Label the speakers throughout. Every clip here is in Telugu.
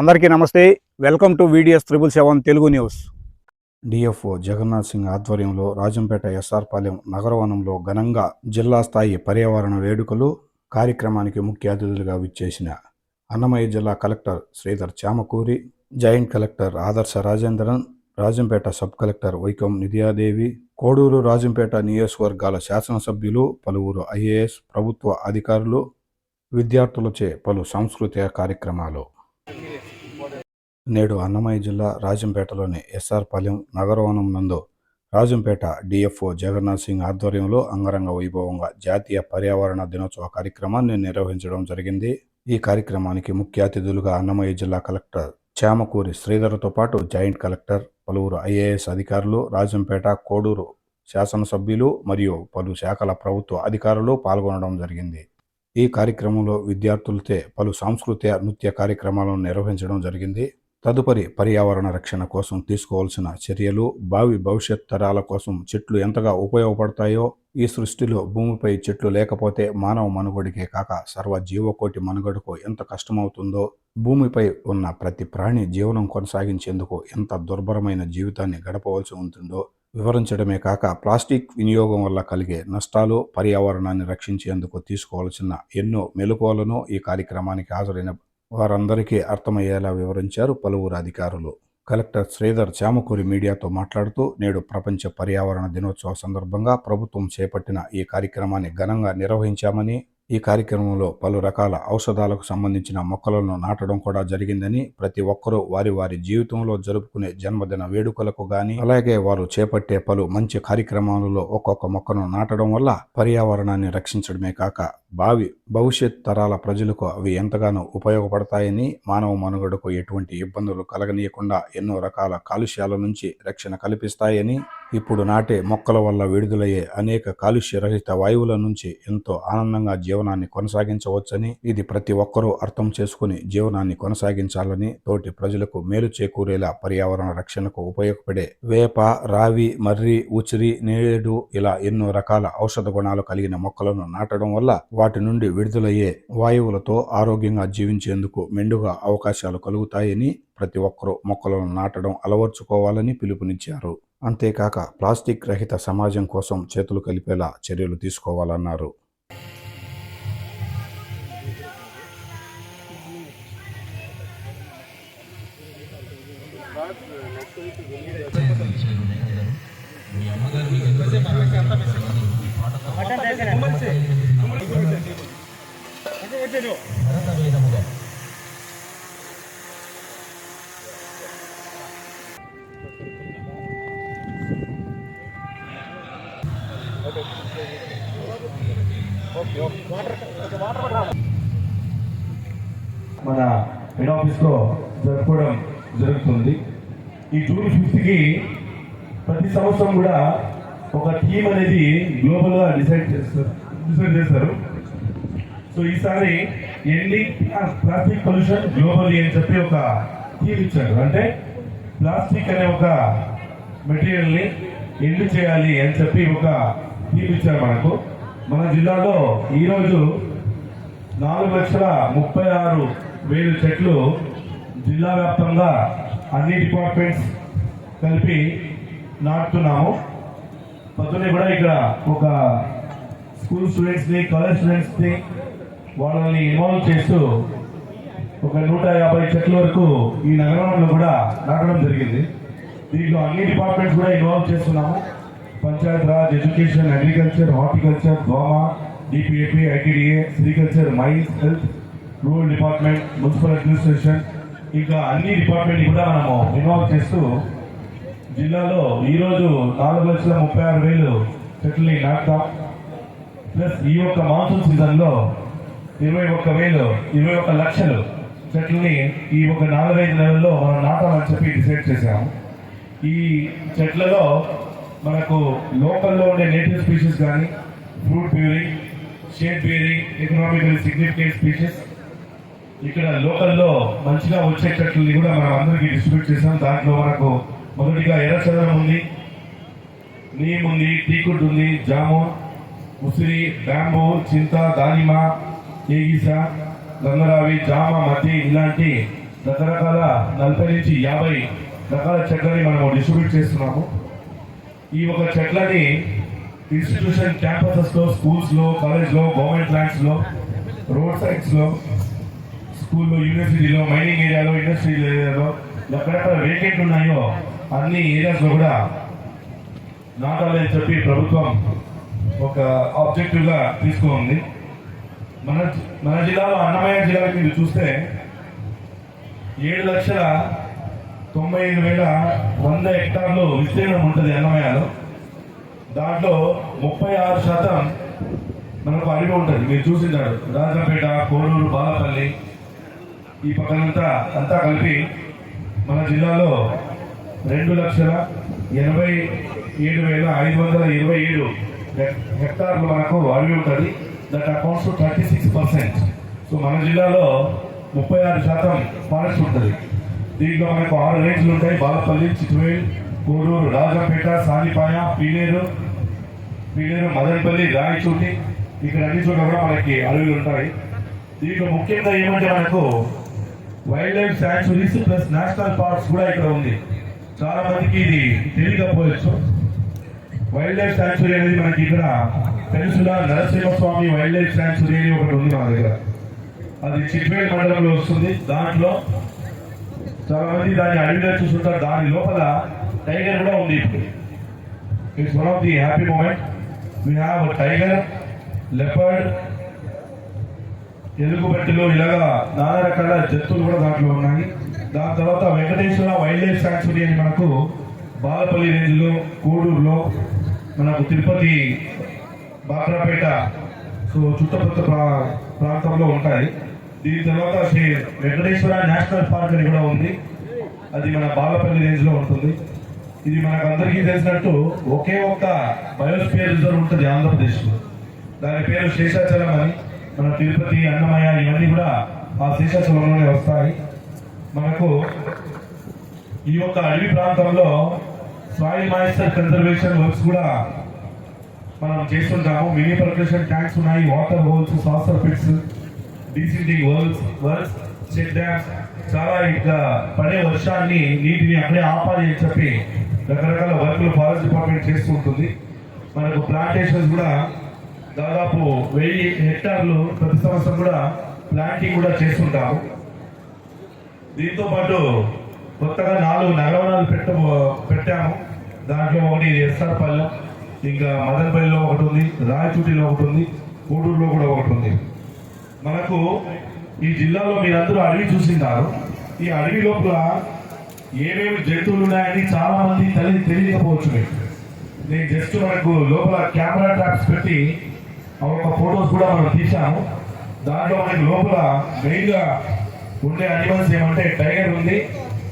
Speaker 1: అందరికీ నమస్తే. Welcome to VDS triple seven Telugu news. DFO Jagannath Singh ఆధ్వర్యంలో రాజంపేట ఎస్ఆర్ పాలెం నగరవనంలో ఘనంగా జిల్లా స్థాయి పర్యావరణ వేడుకలు కార్యక్రమానికి ముఖ్య అతిథులుగా విచ్చేసిన అన్నమయ్య జిల్లా collector Sridhar Chamakuri joint collector Adarsha Rajendran Rajampet sub collector Vaikom Nidhiyadevi Koduru Rajampet నియోజకవర్గాల శాసనసభ్యులు పలువురు ఐఏఎస్ ప్రభుత్వ అధికారులు విద్యార్థులచే పలు సాంస్కృతిక కార్యక్రమాలు. నేడు అన్నమయ్య జిల్లా రాజంపేటలోని ఎస్ఆర్ పాలెం నగరవనం నందు రాజంపేట డిఎఫ్ఓ జగన్నాథ్ సింగ్ ఆధ్వర్యంలో అంగరంగ వైభవంగా జాతీయ పర్యావరణ దినోత్సవ కార్యక్రమాన్ని నిర్వహించడం జరిగింది. ఈ కార్యక్రమానికి ముఖ్య అతిథులుగా అన్నమయ్య జిల్లా కలెక్టర్ చామకూరి శ్రీధర్తో పాటు జాయింట్ కలెక్టర్ పలువురు ఐఏఎస్ అధికారులు రాజంపేట కోడూరు శాసనసభ్యులు మరియు పలు శాఖల ప్రభుత్వ అధికారులు పాల్గొనడం జరిగింది. ఈ కార్యక్రమంలో విద్యార్థులతో పలు సాంస్కృతిక నృత్య కార్యక్రమాలను నిర్వహించడం జరిగింది. తదుపరి పర్యావరణ రక్షణ కోసం తీసుకోవాల్సిన చర్యలు భావి భవిష్యత్ తరాల కోసం చెట్లు ఎంతగా ఉపయోగపడతాయో ఈ సృష్టిలో భూమిపై చెట్లు లేకపోతే మానవ మనుగడికే కాక సర్వ జీవకోటి మనుగడకు ఎంత కష్టమవుతుందో భూమిపై ఉన్న ప్రతి ప్రాణి జీవనం కొనసాగించేందుకు ఎంత దుర్భరమైన జీవితాన్ని గడపవలసి ఉంటుందో వివరించడమే కాక ప్లాస్టిక్ వినియోగం వల్ల కలిగే నష్టాలు పర్యావరణాన్ని రక్షించేందుకు తీసుకోవాల్సిన ఎన్నో మెలకువలను ఈ కార్యక్రమానికి హాజరైన వారందరికీ అర్థమయ్యేలా వివరించారు పలువురు అధికారులు. కలెక్టర్ శ్రీధర్ చామకూరి మీడియాతో మాట్లాడుతూ నేడు ప్రపంచ పర్యావరణ దినోత్సవ సందర్భంగా ప్రభుత్వం చేపట్టిన ఈ కార్యక్రమాన్ని ఘనంగా నిర్వహించామని ఈ కార్యక్రమంలో పలు రకాల ఔషధాలకు సంబంధించిన మొక్కలను నాటడం కూడా జరిగిందని ప్రతి ఒక్కరూ వారి వారి జీవితంలో జరుపుకునే జన్మదిన వేడుకలకు గాని అలాగే వారు చేపట్టే పలు మంచి కార్యక్రమాలలో ఒక్కొక్క మొక్కను నాటడం వల్ల పర్యావరణాన్ని రక్షించడమే కాక భావి భవిష్యత్ తరాల ప్రజలకు అవి ఎంతగానో ఉపయోగపడతాయని మానవ మనుగడకు ఎటువంటి ఇబ్బందులు కలగనీయకుండా ఎన్నో రకాల కాలుష్యాల నుంచి రక్షణ కల్పిస్తాయని ఇప్పుడు నాటే మొక్కల వల్ల విడుదలయ్యే అనేక కాలుష్య రహిత వాయువుల నుంచి ఎంతో ఆనందంగా జీవనాన్ని కొనసాగించవచ్చని ఇది ప్రతి ఒక్కరూ అర్థం చేసుకుని జీవనాన్ని కొనసాగించాలని తోటి ప్రజలకు మేలు చేకూరేలా పర్యావరణ రక్షణకు ఉపయోగపడే వేప రావి మర్రి ఉచిరి నేడు ఇలా ఎన్నో రకాల ఔషధ గుణాలు కలిగిన మొక్కలను నాటడం వల్ల వాటి నుండి విడుదలయ్యే వాయువులతో ఆరోగ్యంగా జీవించేందుకు మెండుగా అవకాశాలు కలుగుతాయని ప్రతి ఒక్కరూ మొక్కలను నాటడం అలవర్చుకోవాలని పిలుపునిచ్చారు. అంతేకాక ప్లాస్టిక్ రహిత సమాజం కోసం చేతులు కలిపేలా చర్యలు తీసుకోవాలన్నారు.
Speaker 2: మన హెడ్ ఆఫీస్లో జరుపుకోవడం జరుగుతుంది. ఈ జూన్ ఫిఫ్త్కి ప్రతి సంవత్సరం కూడా ఒక థీమ్ అనేది గ్లోబల్గా డిసైడ్ చేస్తారు డిసైడ్ చేస్తారు. సో ఈసారి ఎండింగ్ ప్లాస్టిక్ పొల్యూషన్ గ్లోబల్ అని చెప్పి ఒక థీమ్ ఇచ్చారు. అంటే ప్లాస్టిక్ అనే ఒక మెటీరియల్ని ఎండ్ చేయాలి అని చెప్పి ఒక థీమ్ ఇచ్చారు మనకు. మన జిల్లాలో ఈరోజు నాలుగు లక్షల ముప్పై ఆరు వేలు చెట్లు జిల్లా వ్యాప్తంగా అన్ని డిపార్ట్మెంట్స్ కలిపి నాటుతున్నాము. పొద్దున్నే కూడా ఇక్కడ ఒక స్కూల్ స్టూడెంట్స్ని కాలేజ్ స్టూడెంట్స్ని వాళ్ళని ఇన్వాల్వ్ చేస్తూ ఒక నూట యాభై చెట్ల వరకు ఈ నగరంలో కూడా నాటడం జరిగింది. దీంట్లో అన్ని డిపార్ట్మెంట్స్ కూడా ఇన్వాల్వ్ చేస్తున్నాము. Panchayat raj education agriculture horticulture దోమా DPAP ITDA sericulture mines health rural department municipal administration ఇంకా అన్ని డిపార్ట్మెంట్ కూడా మనము ఇన్వాల్వ్ చేస్తూ జిల్లాలో ఈరోజు నాలుగు లక్షల ముప్పై ఆరు వేలు చెట్లని నాటుతాం. ప్లస్ ఈ యొక్క మాన్సూన్ సీజన్లో ఇరవై ఒక్క వేలు ఇరవై ఒక్క లక్షలు చెట్లని ఈ ఒక నాలుగైదు నెలల్లో మనం నాటాలని చెప్పి డిసైడ్ చేశాము. ఈ చెట్లలో మనకు లోకల్లో ఉండే నేటివ్ స్పీషీస్ కానీ fruit bearing shade bearing economical significant species ఇక్కడ లోకల్లో మంచిగా వచ్చే చెట్లని కూడా మనం అందరికీ డిస్ట్రిబ్యూట్ చేసాం దాంట్లో మనకు మొదటిగా ఎర్రచందనం ఉంది నీమ్ ఉంది టీకుడ్ ఉంది జాము ఉసిరి బ్యాంబూ చింత దానిమ ఏగిస గంగరావి జామ మతి ఇలాంటి రకరకాల నలభై నుంచి యాభై రకాల చెట్లని మనము డిస్ట్రిబ్యూట్ చేస్తున్నాము. ఈ ఒక చెట్లని ఇన్స్టిట్యూషన్ క్యాంపసెస్లో స్కూల్స్లో కాలేజ్లో గవర్నమెంట్ ల్యాండ్స్లో రోడ్ సైడ్స్లో స్కూల్లో యూనివర్సిటీలో మైనింగ్ ఏరియాలో ఇండస్ట్రియల్ ఏరియాలో ఎక్కడెక్కడ వేకెంట్ ఉన్నాయో అన్ని ఏరియాస్లో కూడా నాటాలని చెప్పి ప్రభుత్వం ఒక ఆబ్జెక్టివ్గా తీసుకుంది. మన మన జిల్లాలో అన్నమయ్య జిల్లాకి మీరు చూస్తే ఏడు లక్షల తొంభై ఐదు వేల వంద హెక్టార్లు విస్తీర్ణం ఉంటుంది అన్నమయ్యలో దాంట్లో ముప్పై ఆరు శాతం మనకు అడవి ఉంటుంది. మీరు చూసినారు రాజంపేట కోడూరు బాలపల్లి ఈ పక్కనంతా అంతా కలిపి మన జిల్లాలో రెండు లక్షల ఎనభై ఏడు వేల ఐదు వందల ఇరవై ఏడు హెక్టార్లు మనకు అడవి ఉంటుంది. That accounts to thirty six percent. So మన జిల్లాలో ముప్పై ఆరు శాతం ఫారెస్ట్ ఉంటుంది. దీంట్లో మనకు ఆరు రేంజ్లు ఉంటాయి. బాలపల్లి చిత్రవేల్ కోడూరు రాజాపేట సానిపాయ పీలేరు పీలేరు మదనపల్లి రాయచూటి. ఇక్కడ అన్ని చోట్ల కూడా మనకి అడవులు ఉంటాయి. దీంట్లో ముఖ్యంగా ఏమంటే మనకు wildlife sanctuaries plus national parks కూడా ఇక్కడ ఉంది. చాలా మందికి ఇది తెలియకపోవచ్చు వైల్డ్ లైఫ్ శాంచురీ అనేది మనకి ఇక్కడ తెలుసులా నరసింహస్వామి వైల్డ్ లైఫ్ శాంచురీ అని ఒకటి ఉంది మన దగ్గర. అది చిట్వేల్ మండలంలో వస్తుంది. దాంట్లో చాలా మంది దాన్ని అడవిలో చూస్తుంటారు దాని లోపల టైగర్ కూడా ఉంది ఇప్పుడు. It's one of the happy moment we have tiger leopard ఎలుగుబెట్టలు ఇలాగా నానా రకాల జంతువులు కూడా దాంట్లో ఉన్నాయి. దాని తర్వాత వెంకటేశ్వర వైల్డ్ లైఫ్ శాంక్చురీ అని మనకు బాలపల్లి రేంజ్లో కోడూరులో మనకు తిరుపతి బాక్రాపేట సో చుట్టుపక్కల ప్రా- ప్రాంతంలో ఉంటాయి. దీని తర్వాత శ్రీ వెంకటేశ్వర నేషనల్ పార్క్ అని కూడా ఉంది. అది మన బాలపల్లి రేంజ్లో ఉంటుంది. ఇది మనకు అందరికీ తెలిసినట్టు ఒకే ఒక్క బయోస్పియర్ రిజర్వ్ ఉంటుంది ఆంధ్రప్రదేశ్లో దాని పేరు శేషాచలం అని మన తిరుపతి అన్నమయ్య ఇవన్నీ కూడా ఆ శేషాచలంలోనే వస్తాయి. మనకు ఈ యొక్క అడవి ప్రాంతంలో సాయిల్ మాయిస్టర్ కన్జర్వేషన్ వర్క్స్ కూడా మనం చేస్తుంటాము. మినీ పర్క్యులేషన్ ట్యాంక్స్ ఉన్నాయి water holes saucer pits desilting works works check dams చాలా ఇంకా పడే వర్షాన్ని నీటిని అక్కడే ఆపాలి అని చెప్పి రకరకాల వర్క్లు ఫారెస్ట్ డిపార్ట్మెంట్ చేస్తూ ఉంటుంది. మనకు ప్లాంటేషన్స్ కూడా దాదాపు వెయ్యి హెక్టార్లు ప్రతి సంవత్సరం కూడా ప్లాంటింగ్ కూడా చేస్తుంటాము. దీంతో పాటు కొత్తగా నాలుగు నగవనాలు పెట్ట పెట్టాము. దాంట్లో ఒకటి ఎస్ఆర్ పల్లె ఇంకా మదనపల్లిలో ఒకటి ఉంది రాయచూటిలో ఒకటి ఉంది కోడూరులో కూడా ఒకటి ఉంది. మనకు ఈ జిల్లాలో మీరందరూ అడవి చూసినారు ఈ అడవి లోపల ఏమేమి జంతువులు ఉన్నాయని చాలా మంది తల్లి తెలియకపోవచ్చు నేను జస్ట్ మనకు లోపల కెమెరా ట్రాప్స్ పెట్టి ఆ ఒక ఫొటోస్ కూడా మనం తీసాము దాంట్లో మనకి లోపల మెయిన్గా ఉండే అనిమల్స్ ఏమంటే టైగర్ ఉంది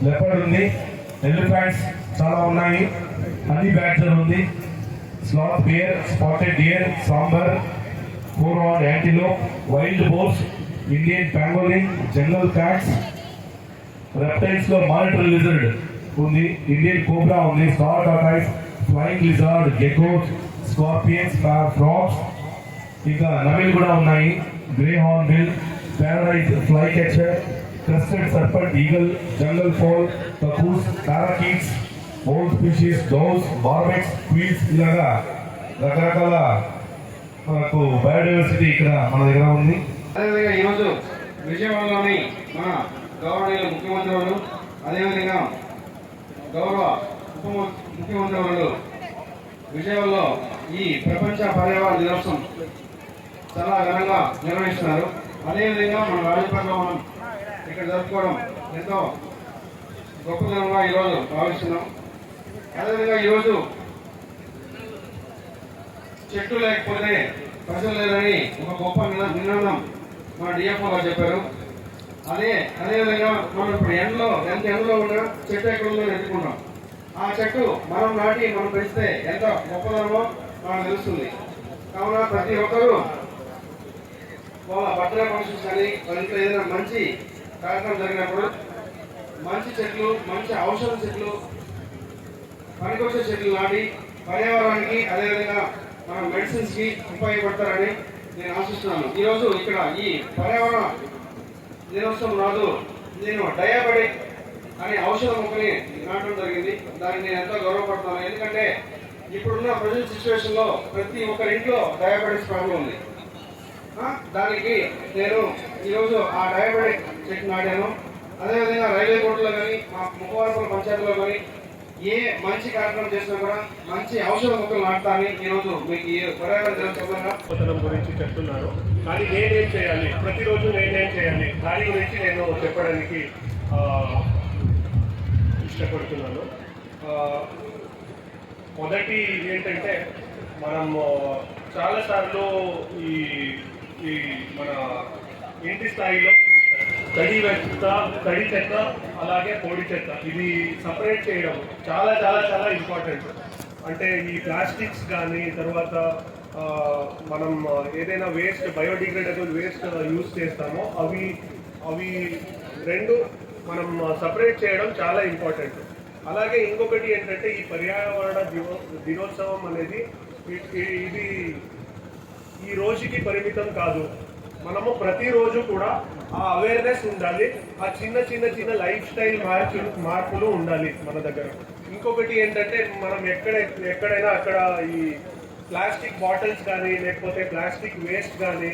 Speaker 2: లెపర్డ్ ఉంది ఎలిఫెంట్స్ చాలా ఉన్నాయి హనీ బ్యాడ్జర్ ఉంది sloth bear spotted deer sambar forward antelope wild boars Indian pangolin jungle cats రెప్టైల్స్లో monitor lizard ఉంది. ఇండియన్ కోబ్రా ఉంది. Star tortoise flying lizard geckos scorpions frogs ఇంకా నవిల్ కూడా ఉన్నాయి. Grey hornbill paradise flycatcher crested serpent eagle jungle fowl cuckoos parakeets owls species doves barbets queens ఇలాగా రకరకాల మనకు బయోడైవర్సిటీ ఇక్కడ మన దగ్గర ఉంది.
Speaker 3: అదేవిధంగా ఈరోజు విజయవాడలోని మన గౌరవనీయుల ముఖ్యమంత్రి వారు అదేవిధంగా గౌరవ ఉప ముఖ్యమంత్రి వారు విజయవాడలో ఈ ప్రపంచ పర్యావరణ దినోత్సవం చాలా ఘనంగా నిర్వహిస్తున్నారు. అదేవిధంగా మన రాజపేటలో మనం ఇక్కడ జరుపుకోవడం ఎంతో గొప్ప దినంగా ఈరోజు భావిస్తున్నాం. అదేవిధంగా ఈరోజు చెట్టు లేకపోతే ప్రజలు లేరని ఒక గొప్ప నినా- నినాదం మన డిఎఫ్ఓ గారు చెప్పారు. అదే అదేవిధంగా మనం ఇప్పుడు ఎండలో ఎంత ఎండలో ఉన్నా చెట్టు ఎక్కడ ఉందో ఎదుర్కొన్నాం ఆ చెట్టు మనం నాటి మనం పెంచితే ఎంత గొప్పదనమో మనకు తెలుస్తుంది. కావున ప్రతి ఒక్కరూ వాళ్ళ బర్త్డే ఫంక్షన్స్ కానీ వాళ్ళ ఇంట్లో ఏదైనా మంచి కార్యక్రమం జరిగినప్పుడు మంచి చెట్లు మంచి ఔషధ చెట్లు పనికొచ్చే చెట్లు నాటి పర్యావరణానికి అదేవిధంగా మన మెడిసిన్స్కి ఉపయోగపడతారని నేను ఆశిస్తున్నాను. ఈరోజు ఇక్కడ ఈ పర్యావరణ దినోత్సవం నాడు నేను డయాబెటిక్ అనే ఔషధ మొక్కని నాటడం జరిగింది. దానికి నేను ఎంతో గౌరవపడుతున్నాను. ఎందుకంటే ఇప్పుడున్న ప్రజెంట్ సిచ్యువేషన్లో ప్రతి ఒక్కరింట్లో డయాబెటిక్స్ ప్రాబ్లం ఉంది. దానికి నేను ఈరోజు ఆ డయాబెటిక్ చెట్టు నాటాను. అదేవిధంగా రైల్వే కోర్టులో కానీ మా ముఖవారపుల పంచాయతీలో కానీ ఏ మంచి కార్యక్రమం చేసినా కూడా మంచి ఔషధ మొక్కలు నాటుతానని ఈరోజు మీకు ఈ పర్యావరణ
Speaker 4: దినోత్సవం గురించి చెప్తున్నాను కానీ నేనేం చేయాలి? ప్రతిరోజు నేనేం చేయాలి? దాని గురించి నేను చెప్పడానికి ఇష్టపడుతున్నాను. మొదటి ఏంటంటే మనం చాలాసార్లు ఈ ఈ మన ఇంటి స్థాయిలో తడి చెత్త తడి చెత్త అలాగే పొడి చెత్త. ఇది సపరేట్ చేయడం చాలా చాలా చాలా ఇంపార్టెంట్ అంటే ఈ ప్లాస్టిక్స్ కానీ తర్వాత మనం ఏదైనా వేస్ట్ బయోడిగ్రేడబుల్ వేస్ట్ యూస్ చేస్తామో అవి అవి రెండు మనం సపరేట్ చేయడం చాలా ఇంపార్టెంట్ అలాగే ఇంకొకటి ఏంటంటే ఈ పర్యావరణ దినో దినోత్సవం అనేది ఇది ఈ రోజుకి పరిమితం కాదు. మనము ప్రతిరోజు కూడా ఆ అవేర్నెస్ ఉండాలి. ఆ చిన్న చిన్న చిన్న లైఫ్ స్టైల్ మార్పులు మార్పులు ఉండాలి మన దగ్గర. ఇంకొకటి ఏంటంటే మనం ఎక్కడ ఎక్కడైనా అక్కడ ఈ ప్లాస్టిక్ బాటిల్స్ కానీ లేకపోతే ప్లాస్టిక్ వేస్ట్ కానీ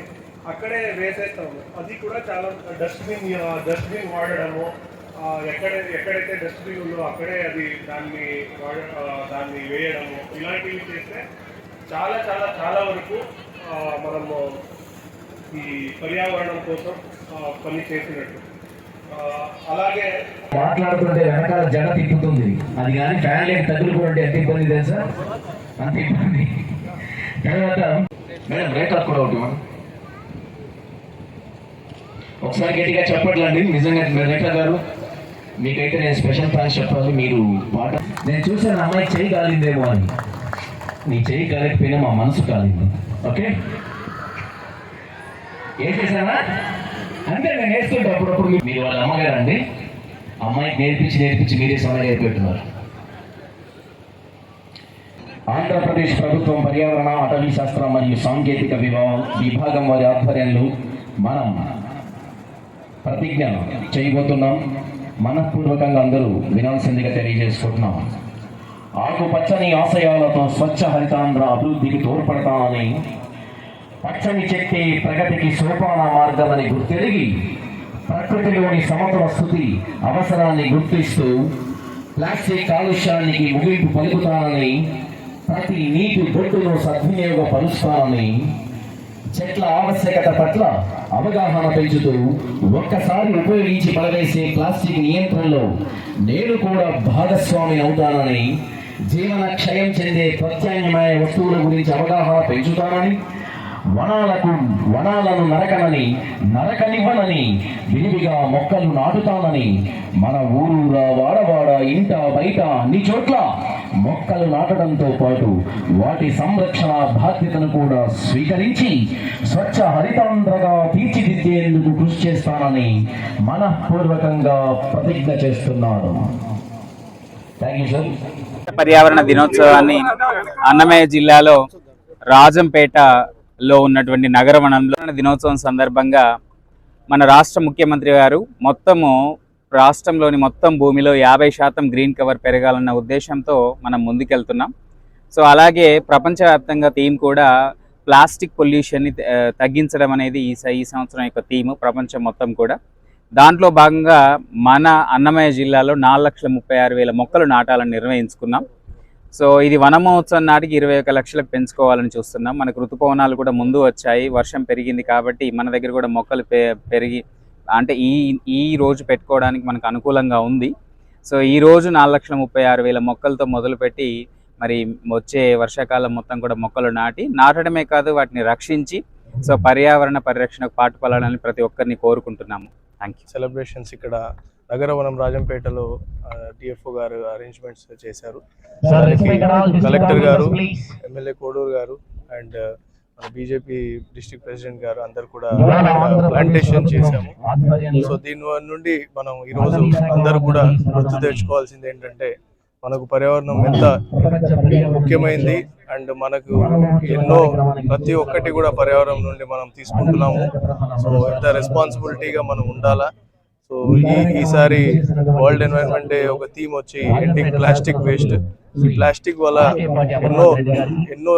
Speaker 4: అక్కడే వేసేస్తాము. అది కూడా చాలా డస్ట్బిన్ డస్ట్బిన్ వాడడము ఎక్కడ ఎక్కడైతే డస్ట్బిన్ ఉందో అక్కడే అది దాన్ని వాడ దాన్ని వేయడము ఇలాంటివి చేస్తే చాలా చాలా చాలా వరకు మనము ఈ పర్యావరణం కోసం పని చేసినట్టు. అలాగే
Speaker 5: మాట్లాడుతుంటే వెనకాల జడ తిప్పుతుంది. అది కానీ ఫ్యాన్ లేక తగులుకుంటే ఎంత ఇబ్బంది తెలుసా? అంత ఇబ్బంది. తర్వాత మేడం రేట్ కూడా ఒకటి ఒకసారి గట్టిగా చెప్పట్లండి. నిజంగా మీరు రేఖ గారు మీకైతే నేను స్పెషల్ థ్యాంక్స్ చెప్పాలి. మీరు పాట నేను చూసాను అమ్మాయి చేయి కాలిందేమో అని. నీ చేయి కాలేకపోయినా మా మనసు కాలింది. ఓకే? ఏం చేశానా అంతే నేను నేర్చుకుంటా అప్పుడప్పుడు. మీ- మీరు వాళ్ళ అమ్మగారు అండి అమ్మాయికి నేర్పించి నేర్పించి మీరే సమయం నేర్పెట్టున్నారు ఆంధ్రప్రదేశ్ ప్రభుత్వం పర్యావరణ అటవీ శాస్త్రం మరియు సాంకేతిక విభాగం విభాగం వారి ఆధ్వర్యంలో మనం ప్రతిజ్ఞ చేయబోతున్నాం. మనఃపూర్వకంగా అందరూ వినాల్సిందిగా తెలియజేసుకుంటున్నాం. ఆకుపచ్చని ఆశయాలతో స్వచ్ఛ హరితాంధ్ర అభివృద్ధికి తోడ్పడతామని పచ్చని చెట్టే ప్రగతికి సోపాన మార్గమని గుర్తెరిగి ప్రకృతిలోని సమతుల స్థుతి అవసరాన్ని గుర్తిస్తూ ప్లాస్టిక్ కాలుష్యానికి ముగింపు పలుకుతానని ప్రతి నీటి బొట్టును సద్వినియోగపరుస్తానని చెట్ల ఆవశ్యకత పట్ల అవగాహన పెంచుతూ ఒక్కసారి ఉపయోగించి పడవేసే ప్లాస్టిక్ నియంత్రణలో నేను కూడా భాగస్వామి అవుతానని జీవన క్షయం చెందే ప్రత్యామ్నాయ వస్తువుల గురించి అవగాహన పెంచుతానని వనాలకు వనాలను నరకనని నరకనివ్వనని విరివిగా మొక్కలు నాటుతానని మన ఊరూరా వాడవాడ ఇంట బయట అన్ని చోట్ల మొక్కలు నాటడంతో పాటు వాటి సంరక్షణ బాధ్యతను కూడా స్వీకరించి స్వచ్ఛ హరితాంధ్రగా తీర్చిదిద్దేందుకు కృషి చేస్తానని మనఃపూర్వకంగా ప్రతిజ్ఞ చేస్తున్నాను థ్యాంక్ యూ సార్
Speaker 6: పర్యావరణ దినోత్సవాన్ని అన్నమయ్య జిల్లాలో రాజంపేట లో ఉన్నటువంటి నగర వనంలో దినోత్సవం సందర్భంగా మన రాష్ట్ర ముఖ్యమంత్రి గారు మొత్తము రాష్ట్రంలోని మొత్తం భూమిలో యాభై శాతం గ్రీన్ కవర్ పెరగాలన్న ఉద్దేశంతో మనం ముందుకెళ్తున్నాం. సో అలాగే ప్రపంచవ్యాప్తంగా థీమ్ కూడా ప్లాస్టిక్ పొల్యూషన్ని తగ్గించడం అనేది ఈ ఈ సంవత్సరం యొక్క థీమ్ ప్రపంచం మొత్తం కూడా. దాంట్లో భాగంగా మన అన్నమయ్య జిల్లాలో నాలుగు లక్షల ముప్పై ఆరు వేల మొక్కలు నాటాలని నిర్వహించుకున్నాం సో ఇది వన మహోత్సవం నాటికి ఇరవై ఒక లక్షలకు పెంచుకోవాలని చూస్తున్నాం. మనకు ఋతుపవనాలు కూడా ముందు వచ్చాయి. వర్షం పెరిగింది కాబట్టి మన దగ్గర కూడా మొక్కలు పె- పెరిగి అంటే ఈ ఈ రోజు పెట్టుకోవడానికి మనకు అనుకూలంగా ఉంది. సో ఈ రోజు నాలుగు లక్షల ముప్పై ఆరు వేల మొక్కలతో మొదలుపెట్టి మరి వచ్చే వర్షాకాలం మొత్తం కూడా మొక్కలు నాటి నాటడమే కాదు వాటిని రక్షించి సో పర్యావరణ పరిరక్షణకు పాటుపడాలని ప్రతి ఒక్కరిని కోరుకుంటున్నాము. థ్యాంక్ యూ
Speaker 7: సెలబ్రేషన్స్ ఇక్కడ నగరవనం రాజంపేటలో డిఎఫ్ఓ గారు అరేంజ్మెంట్స్ చేశారు. కలెక్టర్ గారు ఎమ్మెల్యే కోడూరు గారు అండ్ మన బీజేపీ డిస్ట్రిక్ట్ ప్రెసిడెంట్ గారు అందరు కూడా ప్లాంటేషన్ చేశాము. సో దీని నుండి మనం ఈ రోజు అందరూ కూడా గుర్తు తెచ్చుకోవాల్సింది ఏంటంటే మనకు పర్యావరణం ఎంత ముఖ్యమైనది అండ్ మనకు ఎన్నో ప్రతి ఒక్కటి కూడా పర్యావరణం నుండి మనం తీసుకుంటున్నాము. సో ఇంత రెస్పాన్సిబిలిటీగా మనం ఉండాలా సో ఈ ఈసారి వరల్డ్ ఎన్వైరన్మెంట్ డే ఒక థీమ్ వచ్చి ఎండింగ్ ప్లాస్టిక్ వేస్ట్ ఈ ప్లాస్టిక్ వల్ల ఎన్నో ఎన్నో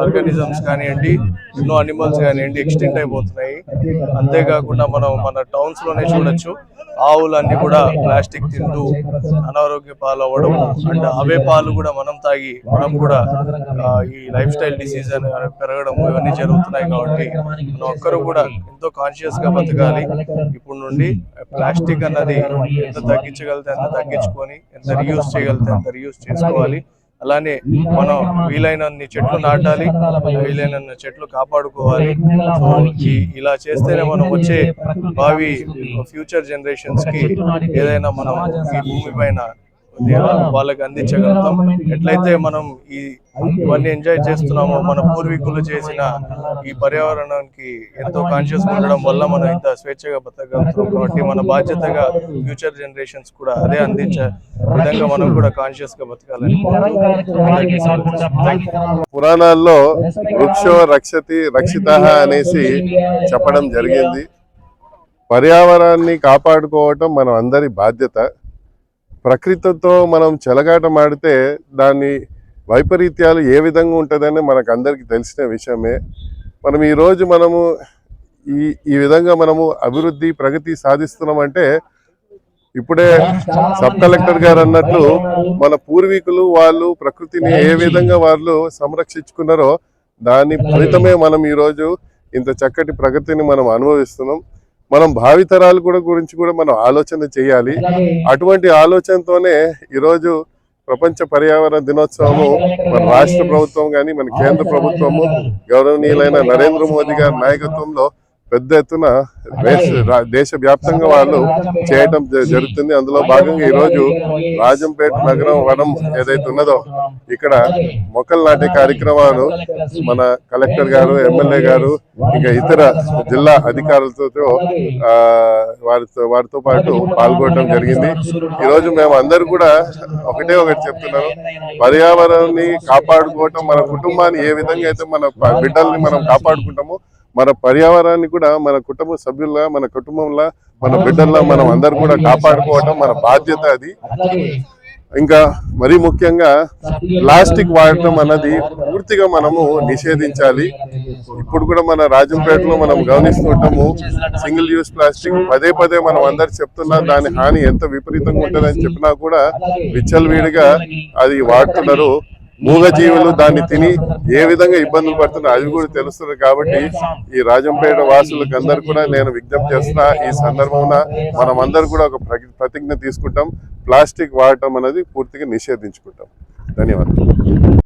Speaker 7: ఆర్గానిజమ్స్ కానివ్వండి ఎన్నో అనిమల్స్ కానివ్వండి ఎక్స్టెంట్ అయిపోతున్నాయి. అంతేకాకుండా మనం మన టౌన్స్లోనే చూడొచ్చు. ఆవులన్నీ కూడా ప్లాస్టిక్ తింటూ అనారోగ్య పాలు అవ్వడం అండ్ అవే పాలు కూడా మనం తాగి మనం కూడా ఈ లైఫ్ స్టైల్ డిసీజ్ అని పెరగడం ఇవన్నీ జరుగుతున్నాయి కాబట్టి మనం ఒక్కరు కూడా ఎంతో కాన్షియస్గా బతకాలి. ఇప్పుడు నుండి ప్లాస్టిక్ అన్నది ఎంత తగ్గించగలితే అంత తగ్గించుకొని ఎంత రియూజ్ చేయగలితే అంత యూస్ చేసుకోవాలి. అలానే మనం వీలైనన్ని చెట్లు నాటాలి వీలైనన్ని చెట్లు కాపాడుకోవాలి. సో ఇలా చేస్తేనే మనం వచ్చే భావి ఫ్యూచర్ జనరేషన్స్కి ఏదైనా మనం ఈ భూమి పైన వాళ్ళకి అందించగలుగుతాం. ఎట్లయితే మనం ఈ ఇవన్నీ ఎంజాయ్ చేస్తున్నామో మన పూర్వీకులు చేసిన ఈ పర్యావరణానికి ఎంతో కాన్షియస్ ఉండడం వల్ల మనం ఇంత స్వేచ్ఛగా బతకగలుగుతున్నాం. కాబట్టి మన బాధ్యతగా ఫ్యూచర్ జనరేషన్స్ కూడా అదే అందించే విధంగా మనం కూడా కాన్షియస్గా బతకాలని
Speaker 8: పురాణాల్లో వృక్షో రక్షతి రక్షిత అనేసి చెప్పడం జరిగింది. పర్యావరణాన్ని కాపాడుకోవటం మనం అందరి బాధ్యత. ప్రకృతితో మనం చెలగాటమాడితే దాని వైపరీత్యాలు ఏ విధంగా ఉంటుందని మనకు అందరికీ తెలిసిన విషయమే. మనం ఈరోజు మనము ఈ ఈ విధంగా మనము అభివృద్ధి ప్రగతి సాధిస్తున్నామంటే ఇప్పుడే సబ్ కలెక్టర్ గారు అన్నట్లు మన పూర్వీకులు వాళ్ళు ప్రకృతిని ఏ విధంగా వాళ్ళు సంరక్షించుకున్నారో దాని ఫలితమే మనం ఈరోజు ఇంత చక్కటి ప్రగతిని మనం అనుభవిస్తున్నాం. మనం భావితరాలు కూడా గురించి కూడా మనం ఆలోచన చేయాలి. అటువంటి ఆలోచనతోనే ఈరోజు ప్రపంచ పర్యావరణ దినోత్సవము మన రాష్ట్ర ప్రభుత్వం కానీ మన కేంద్ర ప్రభుత్వము గౌరవనీయులైన నరేంద్ర మోదీ గారి నాయకత్వంలో పెద్ద ఎత్తున దేశ దేశవ్యాప్తంగా వాళ్ళు చేయటం జరుగుతుంది. అందులో భాగంగా ఈరోజు రాజంపేట నగరం వనం ఏదైతే ఉన్నదో ఇక్కడ మొక్కలు నాటే కార్యక్రమాలు మన కలెక్టర్ గారు ఎమ్మెల్యే గారు ఇంకా ఇతర జిల్లా అధికారులతో ఆ, వారితో వారితో పాటు పాల్గొనడం జరిగింది. ఈరోజు మేము అందరు కూడా ఒకటే ఒకటి చెప్తున్నాను పర్యావరణాన్ని కాపాడుకోవటం మన కుటుంబాన్ని ఏ విధంగా అయితే మన బిడ్డల్ని మనం కాపాడుకుంటామో మన పర్యావరణాన్ని కూడా మన కుటుంబ సభ్యుల్లా మన కుటుంబంలో మన బిడ్డల్లా మనం అందరు కూడా కాపాడుకోవటం మన బాధ్యత అది. ఇంకా మరీ ముఖ్యంగా ప్లాస్టిక్ వాడటం అన్నది పూర్తిగా మనము నిషేధించాలి. ఇప్పుడు కూడా మన రాజంపేటలో మనం గమనిస్తుంటాము సింగిల్ యూస్ ప్లాస్టిక్ పదే పదే మనం అందరు చెప్తున్నా దాని హాని ఎంత విపరీతంగా ఉంటుందని చెప్పినా కూడా విచ్చలవిడిగా అది వాడుతున్నారు. మూగజీవులు దాన్ని తిని ఏ విధంగా ఇబ్బందులు పడుతున్నారో అది కూడా తెలుస్తుంది కాబట్టి ఈ రాజంపేట వాసులకు అందరు కూడా నేను విజ్ఞప్తి చేస్తున్నా ఈ సందర్భంలో మనం అందరు కూడా ఒక ప్రతి- ప్రతిజ్ఞ తీసుకుంటాం ప్లాస్టిక్ వాడటం అనేది పూర్తిగా నిషేధించుకుంటాం. ధన్యవాదాలు.